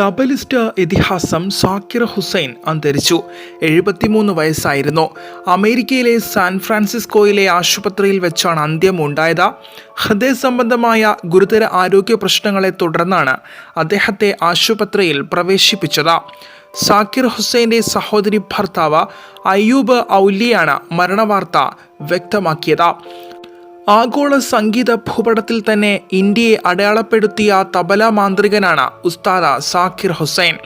തബലിസ്റ്റ് ഇതിഹാസം സാക്കിർ ഹുസൈൻ അന്തരിച്ചു. എഴുപത്തിമൂന്ന് വയസ്സായിരുന്നു. അമേരിക്കയിലെ സാൻ ഫ്രാൻസിസ്കോയിലെ ആശുപത്രിയിൽ വെച്ചാണ് അന്ത്യമുണ്ടായത്. ഹൃദയ സംബന്ധമായ ഗുരുതര ആരോഗ്യ പ്രശ്നങ്ങളെ തുടർന്നാണ് അദ്ദേഹത്തെ ആശുപത്രിയിൽ പ്രവേശിപ്പിച്ചത്. സാക്കിർ ഹുസൈന്റെ സഹോദരി ഭർത്താവ് അയ്യൂബ് ഔലിയാണ് മരണവാർത്ത വ്യക്തമാക്കിയത്. ആഗോള സംഗീത ഭൂപടത്തിൽ തന്നെ ഇന്ത്യയെ അടയാളപ്പെടുത്തിയ തബല മാന്ത്രികനാണ് ഉസ്താദ സാക്കിർ ഹുസൈൻ.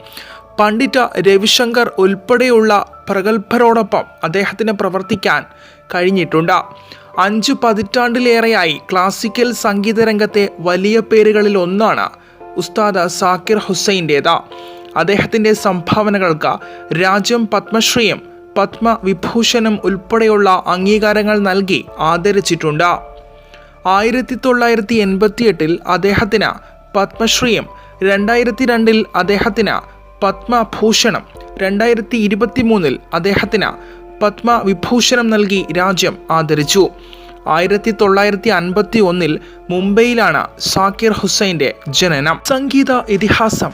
പണ്ഡിറ്റ് രവിശങ്കർ ഉൾപ്പെടെയുള്ള പ്രഗത്ഭരോടൊപ്പം അദ്ദേഹത്തിന് പ്രവർത്തിക്കാൻ കഴിഞ്ഞിട്ടുണ്ട്. അഞ്ചു പതിറ്റാണ്ടിലേറെയായി ക്ലാസിക്കൽ സംഗീത രംഗത്തെ വലിയ പേരുകളിൽ ഒന്നാണ് ഉസ്താദ് സാക്കിർ ഹുസൈന്റേത്. അദ്ദേഹത്തിന്റെ സംഭാവനകൾക്ക് രാജ്യം പത്മശ്രീയും പത്മവിഭൂഷണും ഉൾപ്പെടെയുള്ള അംഗീകാരങ്ങൾ നൽകി ആദരിച്ചിട്ടുണ്ട്. ആയിരത്തി തൊള്ളായിരത്തി എൺപത്തിയെട്ടിൽ അദ്ദേഹത്തിന് പത്മശ്രീയും രണ്ടായിരത്തി രണ്ടിൽ അദ്ദേഹത്തിന് പത്മഭൂഷണം രണ്ടായിരത്തി ഇരുപത്തി മൂന്നിൽ അദ്ദേഹത്തിന് പത്മവിഭൂഷണം നൽകി രാജ്യം ആദരിച്ചു. ആയിരത്തി തൊള്ളായിരത്തി അൻപത്തി ഒന്നിൽ മുംബൈയിലാണ് സാക്കിർ ഹുസൈന്റെ ജനനം. സംഗീത ഇതിഹാസം.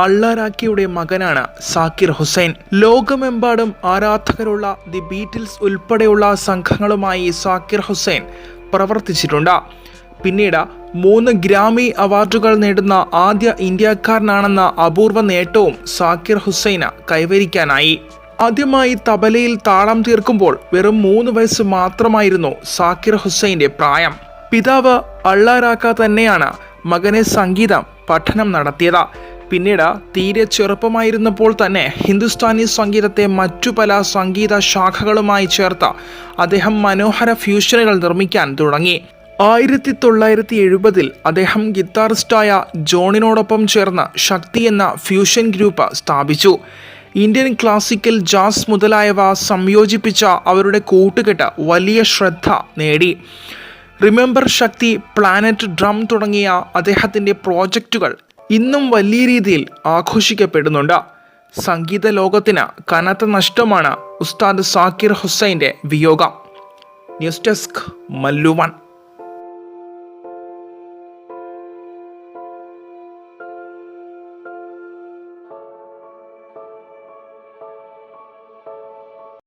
അള്ളാരാക്കിയുടെ മകനാണ് സാക്കിർ ഹുസൈൻ. ലോകമെമ്പാടും ആരാധകരുള്ള ദി ബീറ്റിൽസ് ഉൾപ്പെടെയുള്ള സംഘങ്ങളുമായി സാക്കിർ ഹുസൈൻ പ്രവർത്തിച്ചിട്ടുണ്ട്. പിന്നീട് മൂന്ന് ഗ്രാമി അവാർഡുകൾ നേടുന്ന ആദ്യ ഇന്ത്യക്കാരനാണെന്ന അപൂർവ നേട്ടവും സാക്കിർ ഹുസൈന് കൈവരിക്കാനായി. ആദ്യമായി തബലയിൽ താളം തീർക്കുമ്പോൾ വെറും മൂന്ന് വയസ്സ് മാത്രമായിരുന്നു സാക്കിർ ഹുസൈന്റെ പ്രായം. പിതാവ് അള്ളാരാക്ക തന്നെയാണ് മകനെ സംഗീതം പഠനം നടത്തിയത്. പിന്നീട് തീരെ ചെറുപ്പമായിരുന്നപ്പോൾ തന്നെ ഹിന്ദുസ്ഥാനി സംഗീതത്തെ മറ്റു പല സംഗീത ശാഖകളുമായി ചേർത്ത് അദ്ദേഹം മനോഹര ഫ്യൂഷനുകൾ നിർമ്മിക്കാൻ തുടങ്ങി. ആയിരത്തി തൊള്ളായിരത്തി എഴുപതിൽ അദ്ദേഹം ഗിത്താറിസ്റ്റായ ജോണിനോടൊപ്പം ചേർന്ന് ശക്തി എന്ന ഫ്യൂഷൻ ഗ്രൂപ്പ് സ്ഥാപിച്ചു. ഇന്ത്യൻ ക്ലാസിക്കൽ ജാസ് മുതലായവ സംയോജിപ്പിച്ച അവരുടെ കൂട്ടുകെട്ട് വലിയ ശ്രദ്ധ നേടി. റിമെമ്പർ ശക്തി പ്ലാനറ്റ് ഡ്രം തുടങ്ങിയ അദ്ദേഹത്തിന്റെ പ്രോജക്റ്റുകൾ ഇന്നും വലിയ രീതിയിൽ ആഘോഷിക്കപ്പെടുന്നുണ്ട്. സംഗീത ലോകത്തിന് കനത്ത നഷ്ടമാണ് ഉസ്താദ് സാക്കിർ ഹുസൈന്റെ വിയോഗം. News desk മല്ലുവൺ